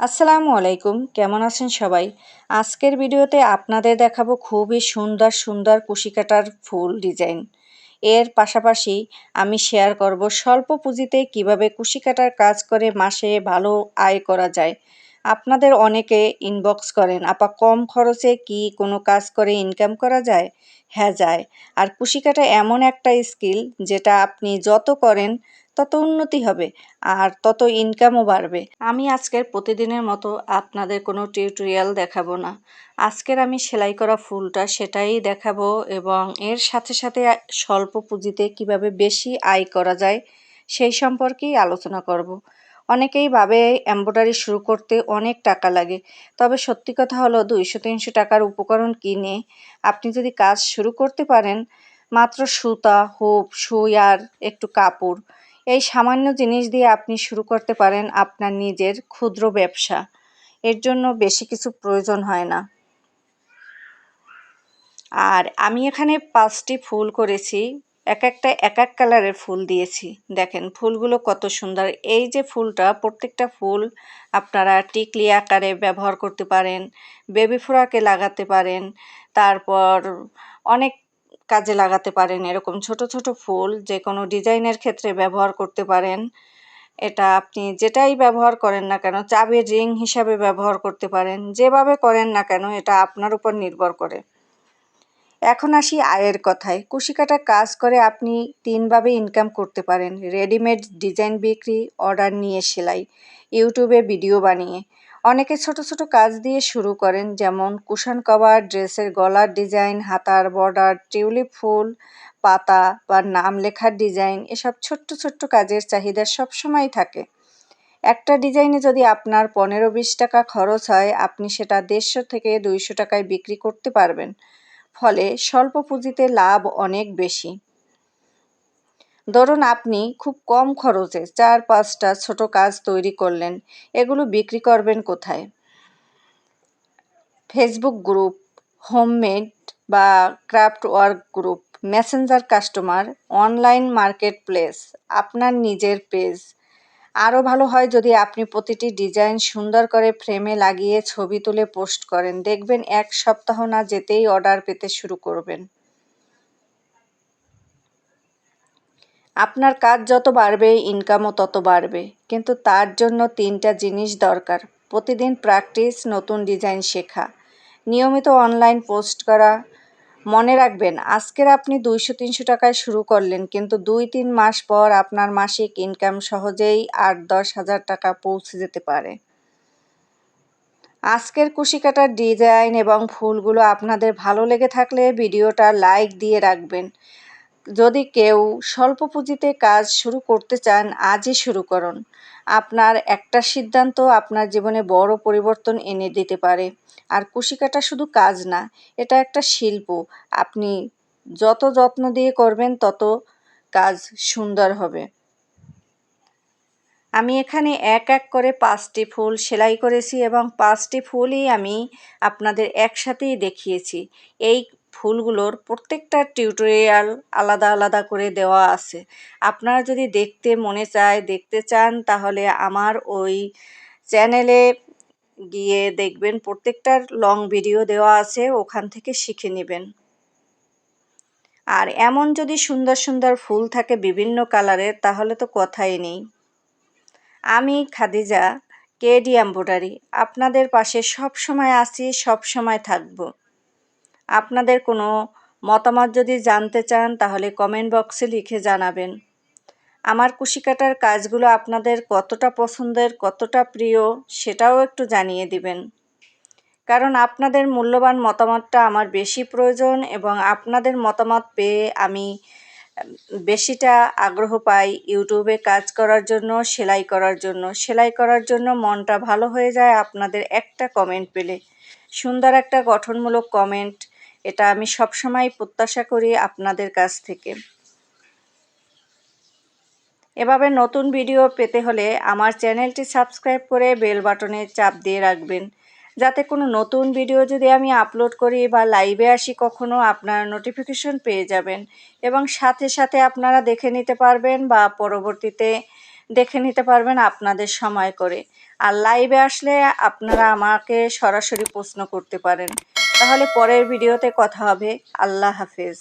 আসসালামু আলাইকুম, কেমন আছেন সবাই? আজকের ভিডিওতে আপনাদের দেখাবো খুবই সুন্দর সুন্দর কুশি কাটার ফুল ডিজাইন। এর পাশাপাশি আমি শেয়ার করব স্বল্প পুঁজিতে কীভাবে কুশি কাটার কাজ করে মাসে ভালো আয় করা যায়। আপনাদের অনেকে ইনবক্স করেন, আপা, কম খরচে কি কোনো কাজ করে ইনকাম করা যায়? হ্যাঁ যায়। আর কুশি কাটা এমন একটা স্কিল যেটা আপনি যত করেন তত উন্নতি হবে আর তত ইনকামও বাড়বে আমি আজকের প্রতিদিনের মতো আপনাদের কোনো টিউটোরিয়াল দেখাবো না আজকের আমি সেলাই করা ফুলটা সেটাই দেখাবো এবং এর সাথে সাথে স্বল্প পুঁজিতে কীভাবে বেশি আয় করা যায় সেই সম্পর্কেই আলোচনা করব। অনেকেই ভাবে এম্ব্রয়ডারি শুরু করতে অনেক টাকা লাগে, তবে সত্যি কথা হলো দুইশো তিনশো টাকার উপকরণ কিনে আপনি যদি কাজ শুরু করতে পারেন, মাত্র সুতা, হোপ, সুই আর একটু কাপড় এই সামান্য জিনিস দিয়ে আপনি শুরু করতে পারেন আপনার নিজের ক্ষুদ্র ব্যবসা। এর জন্য বেশি কিছু প্রয়োজন হয় না। আর আমি এখানে পাঁচটি ফুল করেছি। এক একটা, এক এক কালারের ফুল দিয়েছি। দেখেন, ফুলগুলো কত সুন্দর। এই যে ফুলটা, প্রত্যেকটা ফুল আপনারা টিকলি আকারে ব্যবহার করতে পারেন, বেবি ফোড়াকে লাগাতে পারেন। তারপর অনেক কাজে লাগাতে পারেন। এরকম ছোট ছোট ফুল যে কোনো ডিজাইনের ক্ষেত্রে ব্যবহার করতে পারেন। এটা আপনি যেটাই ব্যবহার করেন না কেন, চাবির রিং হিসাবে ব্যবহার করতে পারেন। যেভাবে করেন না কেন, এটা আপনার উপর নির্ভর করে। এখন আসি আয়ের কথায়। কুশিকাটা কাজ করে আপনি তিনভাবে ইনকাম করতে পারেন। রেডিমেড ডিজাইন বিক্রি অর্ডার নিয়ে সেলাই, ইউটিউবে ভিডিও বানিয়ে। অনেকে ছোট ছোট কাজ দিয়ে শুরু করেন, যেমন কুশন কভার, ড্রেসের গলার ডিজাইন, হাতার বর্ডার, টিউলিপ ফুল, পাতা বা নাম লেখার ডিজাইন, এসব ছোট্ট ছোট্ট কাজের চাহিদা সবসময় থাকে। একটা ডিজাইনে যদি আপনার পনেরো বিশ টাকা খরচ হয়, আপনি সেটা দেড়শো থেকে দুইশো টাকায় বিক্রি করতে পারবেন। ফলে স্বল্প পুঁজিতে লাভ অনেক বেশি। ধরুন আপনি খুব কম খরচে চার, পাঁচটা ছোট কাজ তৈরি করলেন, এগুলো বিক্রি করবেন কোথায়? ফেসবুক গ্রুপ হোমমেড বা craft work group messenger customer online market place আপনার নিজের পেজ আরও ভালো হয় যদি আপনি প্রতিটি ডিজাইন সুন্দর করে ফ্রেমে লাগিয়ে ছবি তুলে পোস্ট করেন। দেখবেন এক সপ্তাহ না যেতেই অর্ডার পেতে শুরু করবেন। আপনার কাজ যত বাড়বে ইনকামও তত বাড়বে। কিন্তু তার জন্য তিনটা জিনিস দরকার। প্রতিদিন প্র্যাকটিস নতুন ডিজাইন শেখা। নিয়মিত অনলাইন পোস্ট করা। মনে রাখবেন, আজকের আপনি দুইশো, তিনশো টাকায় শুরু করলেন, কিন্তু দুই, তিন মাস পর আপনার মাসিক ইনকাম সহজেই আট, দশ হাজার টাকা পৌঁছে যেতে পারে। আজকের কুশি কাটার ডিজাইন এবং ফুলগুলো আপনাদের ভালো লেগে থাকলে ভিডিওটা লাইক দিয়ে রাখবেন। যদি কেউ স্বল্প পুঁজিতে কাজ শুরু করতে চান, আজই শুরু করুন। আপনার একটা সিদ্ধান্ত আপনার জীবনে বড় পরিবর্তন এনে দিতে পারে। আর কুশি কাটা শুধু কাজ না, এটা একটা শিল্প। আপনি যত যত্ন দিয়ে করবেন, তত কাজ সুন্দর হবে। আমি এখানে এক এক করে পাঁচটি ফুল সেলাই করেছি এবং পাঁচটি ফুলই আমি আপনাদের একসাথেই দেখিয়েছি। এই ফুলগুলোর প্রত্যেকটা টিউটোরিয়াল আলাদা আলাদা করে দেওয়া আছে। আপনারা যদি দেখতে মনে চায়, দেখতে চান, তাহলে আমার ওই চ্যানেলে গিয়ে দেখবেন প্রত্যেকটার লং ভিডিও দেওয়া আছে, ওখান থেকে শিখে নেবেন। আর এমন যদি সুন্দর সুন্দর ফুল থাকে বিভিন্ন কালারের তাহলে তো কথাই নেই। আমি খাদিজা কেডি এম্ব্রয়ডারি আপনাদের পাশে সব সময় আছি সব সময় থাকব। আপনাদের কোনো মতামত যদি জানতে চান, তাহলে কমেন্ট বক্সে লিখে জানাবেন। আমার কুশি কাটার কাজগুলো আপনাদের কতটা পছন্দের, কতটা প্রিয়, সেটাও একটু জানিয়ে দিবেন। কারণ আপনাদের মূল্যবান মতামতটা আমার বেশি প্রয়োজন এবং আপনাদের মতামত পেয়ে আমি বেশিটা আগ্রহ পাই ইউটিউবে কাজ করার জন্য, সেলাই করার জন্য। সেলাই করার জন্য মনটা ভালো হয়ে যায় আপনাদের একটা কমেন্ট পেলে। সুন্দর একটা গঠনমূলক কমেন্ট এটা আমি সবসময় প্রত্যাশা করি আপনাদের কাছ থেকে। এভাবে নতুন ভিডিও পেতে হলে আমার চ্যানেলটি সাবস্ক্রাইব করে বেল বাটনে চাপ দিয়ে রাখবেন। যাতে কোনো নতুন ভিডিও যদি আমি আপলোড করি বা লাইভে আসি, কখনো আপনারা নোটিফিকেশন পেয়ে যাবেন এবং সাথে সাথে আপনারা দেখে নিতে পারবেন বা পরবর্তীতে দেখে নিতে পারবেন আপনাদের সময় করে। আর লাইভে আসলে আপনারা আমাকে সরাসরি প্রশ্ন করতে পারেন। তাহলে পরের ভিডিওতে কথা হবে। আল্লাহ হাফেজ।